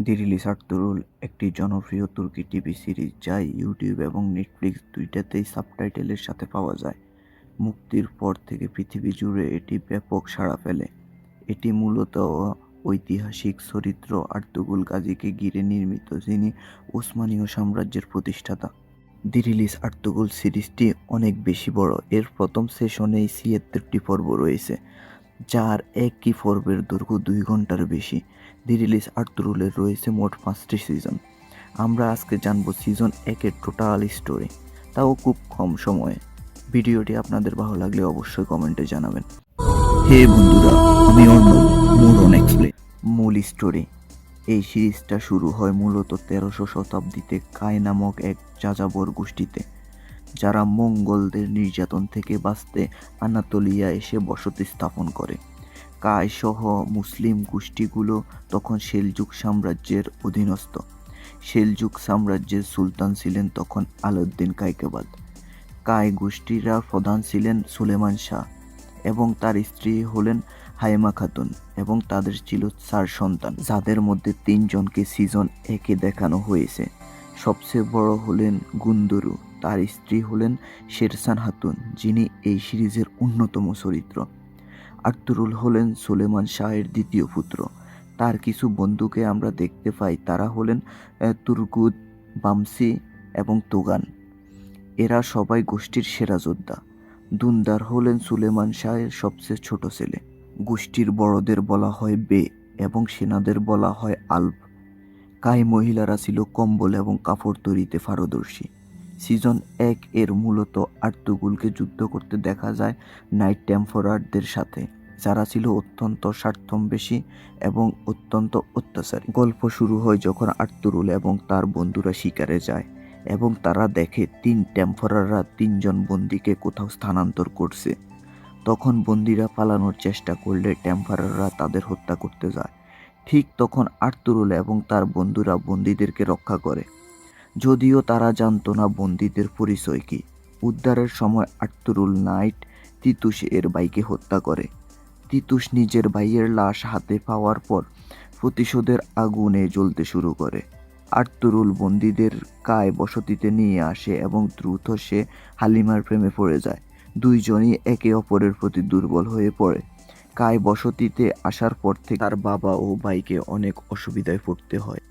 Dirilis আর্তুরুল একটি জনপ্রিয় তুর্কি টিভি সিরিজ যা ইউটিউব এবং নেটফ্লিক্স দুইটাতেই সাবটাইটেলের সাথে পাওয়া যায়। মুক্তির পর থেকে পৃথিবী জুড়ে এটি ব্যাপক সাড়া ফেলে। এটি মূলত ঐতিহাসিক চরিত্র আর্তুগুল গাজীকে ঘিরে নির্মিত, যিনি ওসমানীয় সাম্রাজ্যের প্রতিষ্ঠাতা। দিরিলিস আর্তুগুল সিরিজটি অনেক বেশি বড়। এর প্রথম সেশনেই ছিয়াত্তরটি পর্ব রয়েছে। যার একই পর্বের দৈর্ঘ্য দুই ঘণ্টার বেশি। দি রিলিজ আর্তুরুলের রয়েছে মোট পাঁচটি সিজন আমরা আজকে জানব সিজন একের টোটাল স্টোরি তাও খুব কম সময়ে। ভিডিওটি আপনাদের ভালো লাগলে অবশ্যই কমেন্টে জানাবেন। হে বন্ধুরা, আমি অর্ণব মুরন এক্সপ্লেন মূল স্টোরি এই সিরিজটা শুরু হয় মূলত তেরোশো শতাব্দীতে কায় নামক এক যাযাবর গোষ্ঠীতে। যারা মঙ্গলদের নির্যাতন থেকে বাঁচতে আনাতোলিয়া এসে বসতি স্থাপন করে। কায় সহ মুসলিম গোষ্ঠীগুলো তখন সেলজুক সাম্রাজ্যের অধীনস্থ। সেলজুক সাম্রাজ্যের সুলতান ছিলেন তখন আলাউদ্দিন কাইকেবাদ কায় গোষ্ঠীরা প্রধান ছিলেন সুলেমান শাহ এবং তার স্ত্রী হলেন হাইমা খাতুন এবং তাদের ছিল চার সন্তান, যাদের মধ্যে তিনজনকে সিজন একে দেখানো হয়েছে। সবচেয়ে বড় হলেন গুন্দরু তার স্ত্রী হলেন শেরসান হাতুন, যিনি এই সিরিজের অন্যতম চরিত্র। আর্তুরুল হলেন সুলেমান শাহের দ্বিতীয় পুত্র। তার কিছু বন্ধুকে আমরা দেখতে পাই। তারা হলেন তুর্গুদ, বামসি এবং তোগান। এরা সবাই গোষ্ঠীর সেরা যোদ্ধা। দুন্দার হলেন সুলেমান শাহের সবচেয়ে ছোট ছেলে। গোষ্ঠীর বড়দের বলা হয় বে এবং সেনাদের বলা হয় আলব কাই মহিলারা ছিল কম্বল এবং কাপড় তৈরিতে পারদর্শী। সিজন এক এর মূলত আর্তুগুলকে যুদ্ধ করতে দেখা যায় নাইট টেম্পোরারদের সাথে, যারা ছিল অত্যন্ত স্বার্থম্বেশী এবং অত্যন্ত অত্যাচারী। গল্প শুরু হয় যখন আর্তুরুল এবং তার বন্ধুরা শিকারে যায় এবং তারা দেখে তিন টেম্পোরাররা তিনজন বন্দিকে কোথাও স্থানান্তর করছে। তখন বন্দিরা পালানোর চেষ্টা করলে টেম্পারাররা তাদের হত্যা করতে যায়। ঠিক তখন আর্তুরুল এবং তার বন্ধুরা বন্দীদেরকে রক্ষা করে। যদিও তারা জানতো না বন্দীদের পরিচয় কি। উদ্ধারের সময় আর্তুরুল নাইট তিতুস এর ভাইকে হত্যা করে। তিতুস নিজের ভাইয়ের লাশ হাতে পাওয়ার পর প্রতিশোধের আগুনে জ্বলতে শুরু করে। আর্তুরুল বন্দীদের কায় বসতিতে নিয়ে আসে এবং দ্রুত সে হালিমার প্রেমে পড়ে যায়। দুইজনই একে অপরের প্রতি দুর্বল হয়ে পড়ে। কায় বসতিতে আসার পর থেকে তার বাবা ও ভাইকে অনেক অসুবিধায় পড়তে হয়।